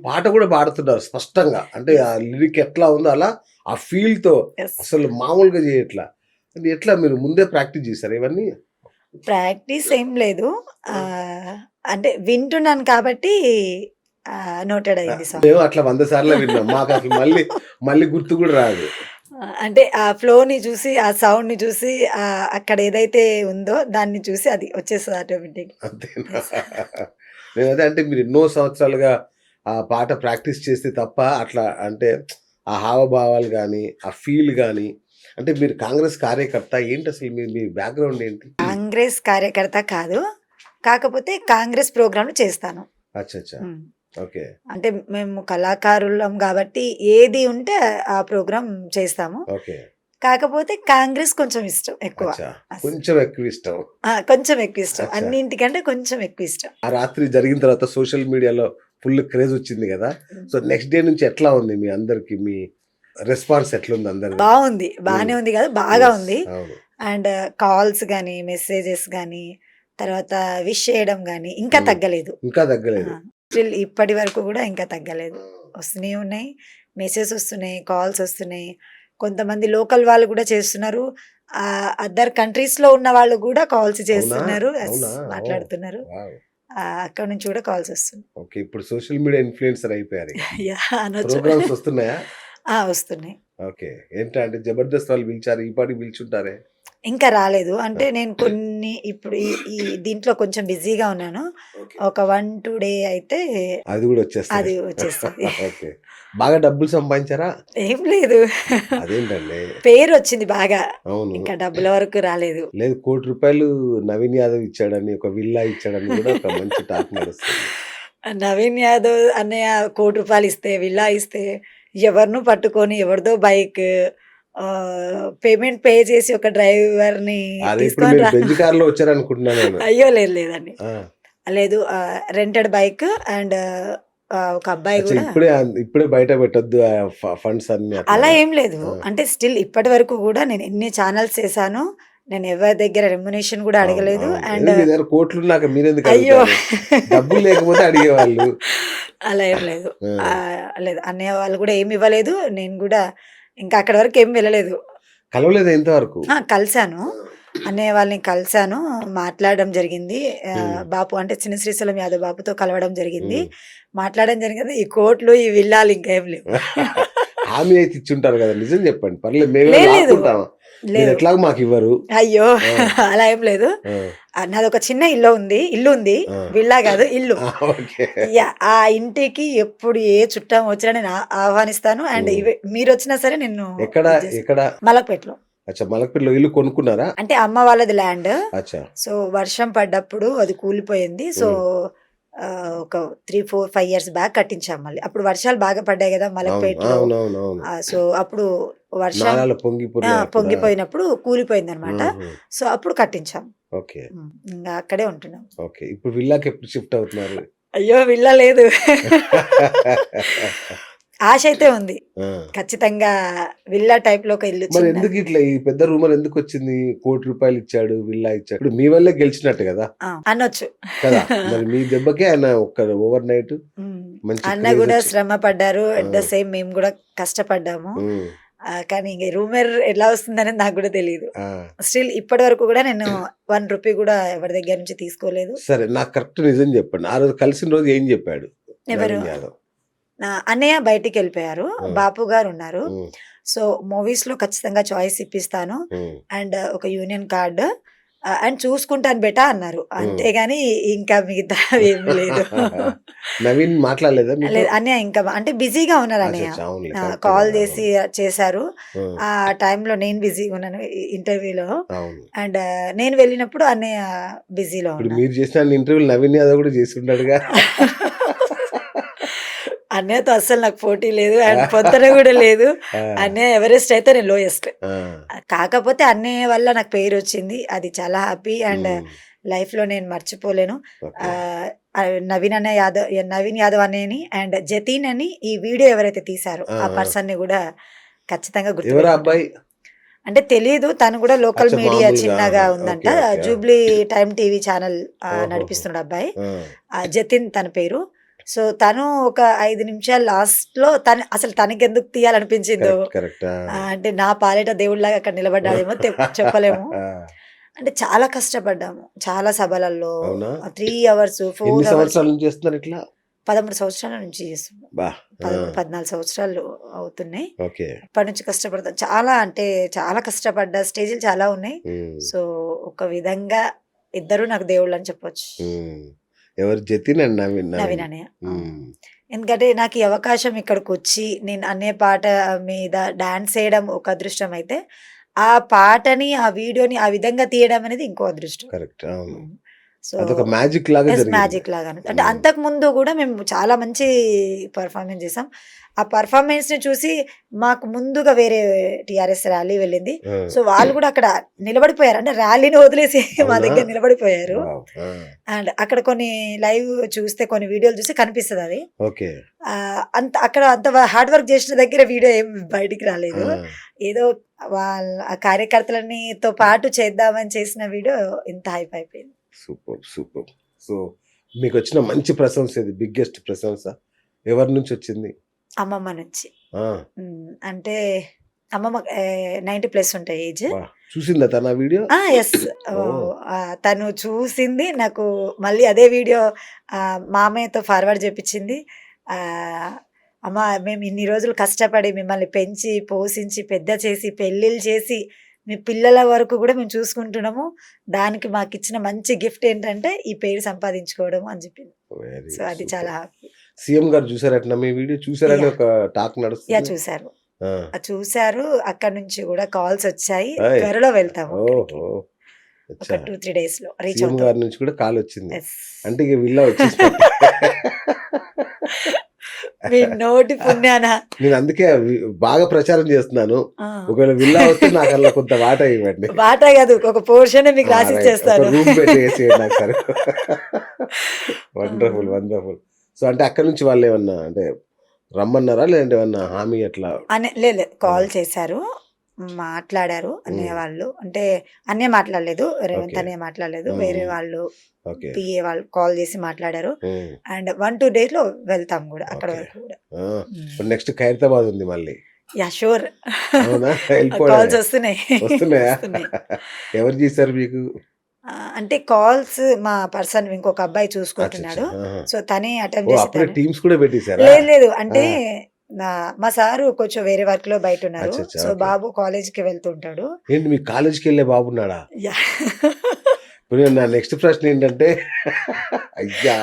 పాట కూడా పాడుతున్నారు స్పష్టంగా. అంటే ఆ లిరిక్ ఎట్లా ఉందో అలా ఆ ఫీల్తో Yes. అసలు మామూలుగా చేయట్లా. ఎట్లా మీరు ముందే ప్రాక్టీస్ చేశారు ఇవన్నీ? ప్రాక్టీస్ ఏం లేదు. అంటే వింటున్నాను కాబట్టి నోటెడ్ అయింది మేము అట్లా వంద సార్లు విన్నాం. మాకు అసలు మళ్ళీ మళ్ళీ గుర్తు కూడా రాదు. అంటే ఆ ఫ్లోని చూసి ఆ సౌండ్ని చూసి అక్కడ ఏదైతే ఉందో దాన్ని చూసి అది వచ్చేస్తుంది ఆటోమేటిక్ అంతేనా? అంటే మీరు ఎన్నో సంవత్సరాలుగా ఆ పాట ప్రాక్టీస్ చేస్తే తప్ప అట్లా అంటే ఆ హావభావాలు కానీ ఆ ఫీల్ కానీ అంటే మీరు కాంగ్రెస్ కార్యకర్త ఏంటి అసలు మీ మీ బ్యాక్గ్రౌండ్ ఏంటి? కాంగ్రెస్ కార్యకర్త కాదు. కాకపోతే కాంగ్రెస్ ప్రోగ్రాంలు చేస్తాను. అచ్చా అచ్చా. ఓకే. అంటే మేము కళాకారులం కాబట్టి ఏది ఉంటే ఆ ప్రోగ్రాం చేస్తాము. ఓకే. కాకపోతే కాంగ్రెస్ కొంచెం ఇష్టం ఎక్కువ. కొంచెం ఎక్కువ ఇష్టం. కొంచెం ఎక్కువ ఇష్టం. అన్నింటికంటే కొంచెం ఎక్కువ ఇష్టం. ఆ రాత్రి జరిగిన తర్వాత సోషల్ మీడియాలో ఫుల్ క్రేజ్ వచ్చింది కదా. సో నెక్స్ట్ డే నుంచి ఎట్లా ఉంది మీ అందరికి? మీ రెస్పాన్స్ ఎట్లుంది అందరు బాగుంది. బాగానే ఉంది కదా. బాగా ఉంది. అండ్ కాల్స్ కానీ మెసేజెస్ కానీ తర్వాత విష్ చేయడం కానీ ఇంకా Hmm. తగ్గలేదు. ఇంకా తగ్గలేదు. స్టిల్ ఇప్పటి వరకు కూడా ఇంకా తగ్గలేదు. వస్తూనే ఉన్నాయి. మెసేజ్ వస్తున్నాయి కాల్స్ వస్తున్నాయి. కొంతమంది లోకల్ వాళ్ళు కూడా చేస్తున్నారు. అదర్ కంట్రీస్లో ఉన్న వాళ్ళు కూడా కాల్స్ చేస్తున్నారు? మాట్లాడుతున్నారు. అక్కడ నుంచి కూడా కాల్స్ వస్తున్నాయి. ఓకే ఇప్పుడు సోషల్ మీడియా ఇన్ఫ్లుయెన్సర్ అయిపోయారు ప్రోగ్రామ్స్ వస్తున్నాయా? ఆ, వస్తున్నాయి. ఓకే ఏంటంటే జబర్దస్త్ వాళ్ళు పిలిచారు ఈ పాటికి పిలుచుంటారే? ఇంకా రాలేదు. అంటే నేను కొన్ని ఇప్పుడు ఈ- దీంట్లో కొంచెం బిజీగా ఉన్నాను. ఒక వన్ టూ డే అయితే అది కూడా వచ్చేస్తుంది. అది వచ్చేస్తుంది. ఓకే. బాగా డబ్బులు సంపాదించారా? ఏం లేదు. అదేంటండి? పేరు వచ్చింది బాగా. అవును. ఇంకా డబ్బుల వరకు రాలేదు. లేదు కోటి రూపాయలు నవీన్ యాదవ్ ఇచ్చాడని ఒక విల్లా ఇచ్చాడని కూడా ఒక మంచి టాక్ నడుస్తుంది. నవీన్ యాదవ్ అన్నయ్య కోటి రూపాయలు ఇస్తే విల్లా ఇస్తే ఎవరిను పట్టుకొని ఎవరిదో బైక్ పేమెంట్ పే చేసి ఒక డ్రైవర్ని అయ్యో లేదు లేదండి. లేదు రెంటెడ్ బైక్ అండ్ ఒక అబ్బాయి కూడా. ఇప్పుడే ఇప్పుడే బయట పెట్టొద్దు ఫండ్స్ అన్ని. అలా ఏం లేదు. అంటే స్టిల్ ఇప్పటి వరకు కూడా నేను ఎన్ని ఛానల్స్ చేశాను నేను ఎవరి దగ్గర రెమ్యునేషన్ కూడా అడగలేదు. అండ్ కోట్లు ఉన్నాక మీరెందుకు అయ్యో? డబ్బులు లేకపోతే అడిగేవాళ్ళు. అలా ఏం లేదు. లేదు అన్నయ్య వాళ్ళు కూడా ఏమి ఇవ్వలేదు. నేను కూడా ఇంకా అక్కడ వరకు ఏం వెళ్ళలేదు. కలవలేదు ఇంతవరకు? ఆ, కలిశాను. అన్నయ్య వాళ్ళని కలిశాను మాట్లాడడం జరిగింది. బాపు అంటే చిన్న శ్రీశైలం యాదవ్ బాపుతో కలవడం జరిగింది. మాట్లాడడం జరిగింది. ఈ కోట్లు ఈ విల్లాలు ఇంకా లేవు. హామీ అయితే ఇచ్చుంటారు కదా నిజం చెప్పండి. పర్లేదు మేము. లాక్కుంటాం మీరు ఎట్లాగో మాకు ఇవ్వరు. అయ్యో. అలా ఏం లేదు. నాది ఒక చిన్న ఇల్లు ఉంది ఇల్లు ఉంది. విల్లా కాదు ఇల్లు. ఆ, ఇంటికి ఎప్పుడు ఏ చుట్టం వచ్చినా నేను ఆహ్వానిస్తాను అండ్ మీరు వచ్చినా సరే నేను ఎక్కడ. ఎక్కడ? మలక్పేటలో. అచ్చా మలక్పేటలో ఇల్లు కొనుక్కున్నారా? అంటే అమ్మ వాళ్ళది ల్యాండ్. సో వర్షం పడ్డప్పుడు అది కూలిపోయింది. సో ఒక three four five years back కట్టించాం మళ్ళీ. అప్పుడు వర్షాలు బాగా పడ్డాయి కదా ఆ, సో అప్పుడు వర్షం నాలాల పొంగిపోయి ఆ, పొంగిపోయినప్పుడు కూలిపోయింది అనమాట సో అప్పుడు కట్టించాం. ఓకే. ఇంకా అక్కడే ఉంటున్నాం. ఓకే. ఇప్పుడు విల్లాకి ఎప్పుడు షిఫ్ట్ అవుతున్నారు? అయ్యో విల్లా లేదు. ఆశ అయితే ఉంది. ఖచ్చితంగా విల్లా టైప్లో ఒక ఇల్లు మరి ఎందుకు ఇట్లా ఈ పెద్ద రూమర్ ఎందుకు వచ్చింది? కోటి రూపాయలు ఇచ్చాడు విల్లా ఇచ్చాడు. ఇప్పుడు మీ వల్లే గెలిచినట్టు కదా? అనొచ్చు. కదా? మరి మీ దెబ్బకే ఆయన ఒక్క ఓవర్ నైట్ అన్న కూడా శ్రమ పడ్డారు. At the. సేమ్ మేము కూడా కష్టపడ్డాము. కానీ ఇంక రూమర్ ఎలా వస్తుందనేది నాకు కూడా తెలియదు. స్టిల్ ఇప్పటి వరకు కూడా నేను వన్ రూపీ కూడా ఎవరి దగ్గర నుంచి తీసుకోలేదు. సరే నాకు కరెక్ట్ నిజం చెప్పండి. ఆ రోజు కలిసిన రోజు ఏం చెప్పాడు? ఎవరు? అన్నయ్య బయటికి వెళ్ళిపోయారు. బాపు గారు ఉన్నారు సో మూవీస్లో ఖచ్చితంగా చాయిస్ ఇప్పిస్తాను. అండ్ ఒక యూనియన్ కార్డు. అండ్ చూసుకుంటాను బెటా అన్నారు. అంతేగాని ఇంకా మిగతా ఏమీ లేదు. నవీన్ మాట్లాడలేదా? లేదు అన్నయ్య ఇంకా అంటే బిజీగా ఉన్నారు అన్నయ్య. కాల్ చేసి చేశారు. ఆ. టైంలో నేను బిజీగా ఉన్నాను ఇంటర్వ్యూలో. అండ్ నేను వెళ్ళినప్పుడు అన్నయ్య బిజీలో మీరు చేసిన ఇంటర్వ్యూ నవీన్ యాదవ్ కూడా చేసి ఉన్నాడుగా అన్నయ్యతో అస్సలు నాకు పోటీ లేదు అండ్ పొంతన కూడా లేదు. అన్నయ్య ఎవరెస్ట్ అయితే నేను లోయెస్ట్ కాకపోతే అన్నయ్య వల్ల నాకు పేరు వచ్చింది. అది చాలా హ్యాపీ అండ్ ఉమ్, లైఫ్లో నేను మర్చిపోలేను. నవీన్ అనే యాదవ్ నవీన్ యాదవ్ అనేని అండ్ జతీన్ అని ఈ వీడియో ఎవరైతే తీసారో ఆ. పర్సన్ని కూడా ఖచ్చితంగా గుర్తు అబ్బాయి? అంటే తెలియదు తను కూడా లోకల్ మీడియా చిన్నగా ఉందంట. Jubilee time TV channel. నడిపిస్తున్నాడు అబ్బాయి. జతిన్ తన పేరు. సో తను ఒక ఐదు నిమిషాలు లాస్ట్లో తను అసలు తనకి ఎందుకు తీయాలనిపించిందో అంటే నా పాలిట దేవుడిలాగా అక్కడ నిలబడ్డాడేమో చెప్పలేము. అంటే చాలా కష్టపడ్డాము. చాలా సభలలో. త్రీ అవర్స్ ఫోర్ అవర్స్ చేస్తున్నారు ఇట్లా? పదమూడు సంవత్సరాల నుంచి చేస్తున్నాం. పద్నాలుగు సంవత్సరాలు అవుతున్నాయి. అప్పటి నుంచి కష్టపడతాం. చాలా అంటే చాలా కష్టపడ్డ స్టేజ్లు చాలా ఉన్నాయి. సో ఒక విధంగా ఇద్దరు నాకు దేవుళ్ళు అని చెప్పొచ్చు. ఎవరు జతిన్ అండ్ నవీన్. నవీన్ ఉమ్. ఎందుకంటే నాకు ఈ అవకాశం ఇక్కడికి వచ్చి నేను అనే పాట మీద డాన్స్ చేయడం ఒక అదృష్టం అయితే ఆ పాటని ఆ వీడియోని ఆ విధంగా తీయడం అనేది ఇంకో అదృష్టం. కరెక్ట్. అవును. సో అదొక మ్యాజిక్ లాగా మ్యాజిక్ లాగా అంటే Mm. అంతకు ముందు కూడా మేము చాలా మంచి పర్ఫార్మెన్స్ చేసాం. ఆ పర్ఫార్మెన్స్ని చూసి మాకు ముందుగా వేరే టిఆర్ఎస్ ర్యాలీ వెళ్ళింది. సో వాళ్ళు కూడా అక్కడ నిలబడిపోయారు. అంటే ర్యాలీని వదిలేసి మా? దగ్గర నిలబడిపోయారు. అండ్ అక్కడ కొన్ని లైవ్ చూస్తే కొన్ని వీడియోలు చూస్తే కనిపిస్తుంది అది. అంత అక్కడ అంత హార్డ్ వర్క్ చేసిన దగ్గర వీడియో ఏం బయటికి రాలేదు. ఏదో వాళ్ళ ఆ కార్యకర్తలని తో పాటు చేద్దామని చేసిన వీడియో ఇంత హైప్ అయిపోయింది. Super super. సో మీకు వచ్చిన మంచి ప్రశంస ఇది బిగ్గెస్ట్ ప్రశంస. ఎవరి నుంచి వచ్చింది? అమ్మమ్మ నుంచి. అంటే అమ్మమ్మ నైంటీ ప్లస్ ఉంటాయి ఏజ్. చూసిందా తన వీడియో? ఎస్. తను చూసింది నాకు మళ్ళీ అదే వీడియో మామయ్యతో ఫార్వర్డ్ చేపించింది. అమ్మ మేము ఇన్ని రోజులు కష్టపడి మిమ్మల్ని పెంచి పోషించి పెద్ద చేసి పెళ్ళిళ్ళు చేసి మీ పిల్లల వరకు కూడా మేము చూసుకుంటున్నాము. దానికి మాకు ఇచ్చిన మంచి గిఫ్ట్ ఏంటంటే ఈ పేరు సంపాదించుకోవడం అని చెప్పింది. సో అది చాలా హ్యాపీ సీఎం గారు చూసారట మీ వీడియో చూసారని. ఒక టాక్ యా నడుస్తుంది చూసారు. చూసారు. అక్కడ నుంచి కూడా కాల్స్ వచ్చాయి. త్వరలో వెళ్తాము టూ త్రీ డేస్లో రీచ్ గారి నుంచి కూడా కాల్ వచ్చింది. అంటే ఇక విల్లా వచ్చేసి మీ నోటి పుణ్యాన. నేను అందుకే బాగా ప్రచారం చేస్తున్నాను. ఒకవేళ విల్లా వస్తే నాకు అలా కొంత వాట ఇవ్వండి. బాట కాదు ఒక పోర్షన్ మీకు రాసి ఇచ్చేస్తాను. రూమ్ పెట్టేసి నాకు సరే. Wonderful wonderful. సో అంటే అక్కడ నుంచి వాళ్ళు ఏమన్నా అంటే రమ్మన్నారా? లేదంటే ఏమన్నా హామీ అనే లేదు కాల్ చేశారు. మాట్లాడారు అన్నయ్య. వాళ్ళు అంటే అన్నయ్య మాట్లాడలేదు రేవంత్. అన్నయ్య మాట్లాడలేదు. వేరే వాళ్ళు పిఏ వాళ్ళు కాల్ చేసి మాట్లాడారు. అండ్ వన్ టూ డేస్లో వెళ్తాం కూడా అక్కడ. వరకు కూడా. నెక్స్ట్ ఖైరతాబాద్ ఉంది మళ్ళీ. Yeah sure. కాల్స్. వస్తున్నాయి. ఎవరు చేశారు మీకు? అంటే కాల్స్ మా పర్సన్ ఇంకొక అబ్బాయి చూసుకుంటున్నాడు. సో తనే అటెంప్ట్ ఓ చేసి టీమ్స్ కూడా లేదు లేదు. అంటే నా మా సారు కొంచెం వేరే వర్క్లో బయట ఉన్నారు సో. బాబు కాలేజ్కి వెళ్తుంటాడు. ఏంటి మీ కాలేజీకి వెళ్ళే బాబున్నాడా? యా. ఇప్పుడు నా నెక్స్ట్ ప్రశ్న ఏంటంటే అయ్యా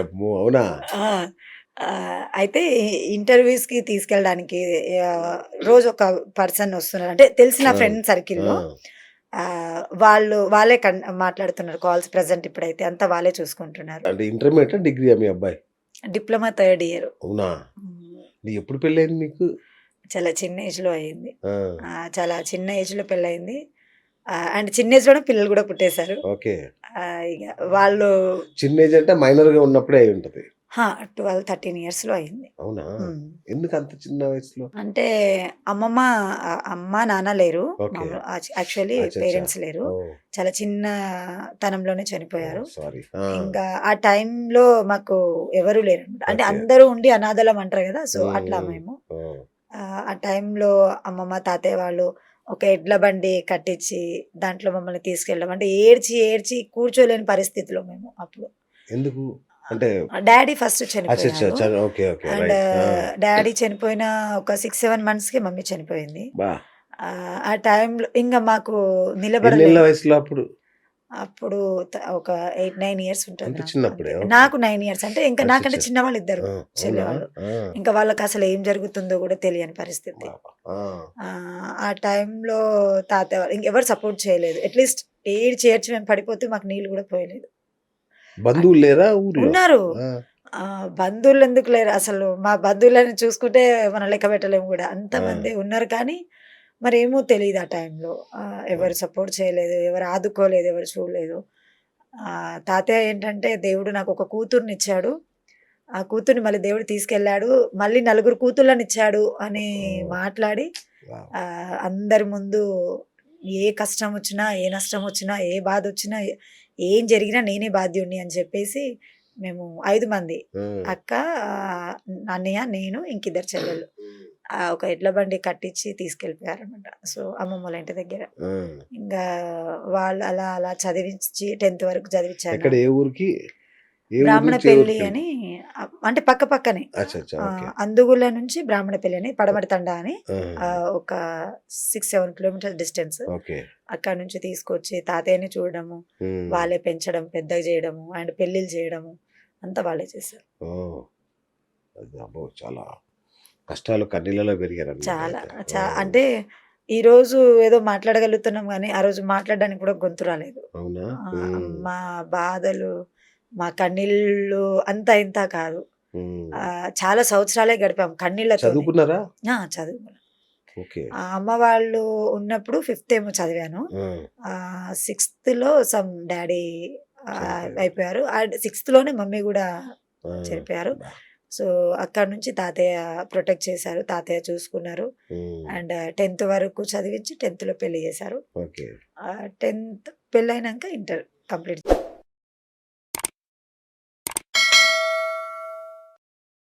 అమ్మో అవునా? అయితే ఇంటర్వ్యూస్కి తీసుకెళ్ళడానికి రోజు ఒక పర్సన్ వస్తున్నారు అంటే తెలిసిన ఫ్రెండ్ సర్కిల్లో ఆ, ఆ, వాళ్ళు వాళ్ళే మాట్లాడుతున్నారు కాల్స్ ప్రెసెంట్ ఇప్పుడైతే. అంతా వాళ్ళే చూసుకుంటున్నారు. అంటే ఇంటర్మీడియట్ డిగ్రీ మీ అబ్బాయి? Diploma third year. అవునా? నీ ఎప్పుడు పెళ్ళైంది మీకు? చాలా చిన్న ఏజ్లో అయింది చాలా చిన్న ఏజ్లో పెళ్ళయింది అండ్ చిన్న ఏజ్లోనే పిల్లలు కూడా పుట్టేశారు. ఓకే. ఇక వాళ్ళు చిన్న ఏజ్ అంటే మైనర్గా ఉన్నప్పుడే అయి ఉంటది. ట్వెల్వ్ థర్టీన్ ఇయర్స్లో అయింది. అవునా. ఎందుకు అంత చిన్న వయసులో? అంటే అమ్మమ్మ అమ్మ నాన్న లేరు. యాక్చువల్లీ. పేరెంట్స్ లేరు. చాలా చిన్న తనంలోనే చనిపోయారు. ఇంకా ఆ టైంలో మాకు ఎవరు లేరు అంటే. అందరూ ఉండి అనాథలం అంటారు కదా సో. అట్లా మేము. ఆ, ఆ టైంలో అమ్మమ్మ తాతయ్య వాళ్ళు ఒక ఎడ్ల బండి కట్టించి దాంట్లో మమ్మల్ని తీసుకెళ్ళడం అంటే ఏడ్చి ఏడ్చి కూర్చోలేని పరిస్థితిలో మేము అప్పుడు. ఎందుకు? అంటే డాడీ ఫస్ట్ చనిపోయారు. చ- ఓకే ఓకే అండ్ డాడీ చనిపోయిన ఒక సిక్స్ సెవెన్ మంత్స్కి మమ్మీ చనిపోయింది. ఆ, టైంలో ఇంకా మాకు నిలబడలేదు. వయసులో అప్పుడు? అప్పుడు ఒక ఎయిట్ నైన్ ఇయర్స్ ఉంటుంది నాకు. Nine years. అంటే ఇంకా. నాకంటే చిన్న వాళ్ళు ఇద్దరు ఆ, చెల్లె అవునా? వాళ్ళు ఆ, ఇంకా వాళ్ళకి అసలు ఏం జరుగుతుందో కూడా తెలియని పరిస్థితి. ఆ, టైంలో వాళ్ళు ఇంకెవరు సపోర్ట్ చేయలేదు. అట్లీస్ట్ ఏడు చేర్చి మేము పడిపోతే మాకు నీళ్ళు కూడా పోయలేదు. బంధువులు లేరా ఉన్నారు. బంధువులు ఎందుకు లేరు? అసలు మా బంధువులని చూసుకుంటే మనం లెక్క పెట్టలేము కూడా. అంతమంది ఉన్నారు కానీ మరి ఏమో తెలియదు ఆ టైంలో. ఎవరు సపోర్ట్ చేయలేదు ఎవరు ఆదుకోలేదు ఎవరు చూడలేదు. ఆ, తాతయ్య ఏంటంటే దేవుడు నాకు ఒక కూతుర్ని ఇచ్చాడు. ఆ కూతుర్ని మళ్ళీ దేవుడు తీసుకెళ్ళాడు. మళ్ళీ నలుగురు కూతుర్లను ఇచ్చాడు అని. మాట్లాడి అందరి ముందు ఏ కష్టం వచ్చినా ఏ నష్టం వచ్చినా ఏ బాధ వచ్చినా ఏ- జరిగినా నేనే బాధ్యుణ్ణి అని చెప్పేసి మేము ఐదు మంది. అక్క అన్నయ్య నేను ఇంకిద్దరు చెల్లెళ్ళు. ఆ, ఒక ఎడ్ల బండి కట్టించి తీసుకెళ్ళిపోయారు అనమాట సో అమ్మమ్మ వాళ్ళ ఇంటి దగ్గర. ఇంకా వాళ్ళు అలా అలా చదివించి టెన్త్ వరకు చదివించారు. ఏ ఊరికి? బ్రాహ్మణ పెళ్ళి? అని అంటే పక్క పక్కనే. అందుగుల నుంచి బ్రాహ్మణ పెళ్ళి అని పడమటి తండ అని. ఒక సిక్స్ సెవెన్ కిలోమీటర్ డిస్టెన్స్. అక్కడ నుంచి తీసుకొచ్చి తాతయ్యని చూడడము. వాళ్ళే పెంచడం పెద్దగా చేయడము అండ్ పెళ్ళిళ్ళు చేయడము అంతా వాళ్ళే చేశారు. చాలా కష్టాలు కన్నీళ్ళలో పెరిగారు చాలా అంటే ఈ రోజు ఏదో మాట్లాడగలుగుతున్నాం కానీ ఆ రోజు మాట్లాడడానికి కూడా గొంతు రాలేదు. మా బాధలు మా కన్నీళ్ళు అంత ఇంత కాదు. చాలా సంవత్సరాలే గడిపాం కన్నీళ్ళతో చదువుకున్నారా? చదువు ఓకే. ఆ, అమ్మ వాళ్ళు ఉన్నప్పుడు ఫిఫ్త్ ఏమో చదివాను. సిక్స్త్లో సమ్ డాడీ. అయిపోయారు. సిక్స్త్లోనే మమ్మీ కూడా. చనిపోయారు. సో అక్కడ నుంచి తాతయ్య ప్రొటెక్ట్ చేశారు. తాతయ్య చూసుకున్నారు. అండ్ టెన్త్ వరకు చదివించి టెన్త్లో పెళ్ళి చేశారు. టెన్త్ పెళ్ళైనాక ఇంటర్ కంప్లీట్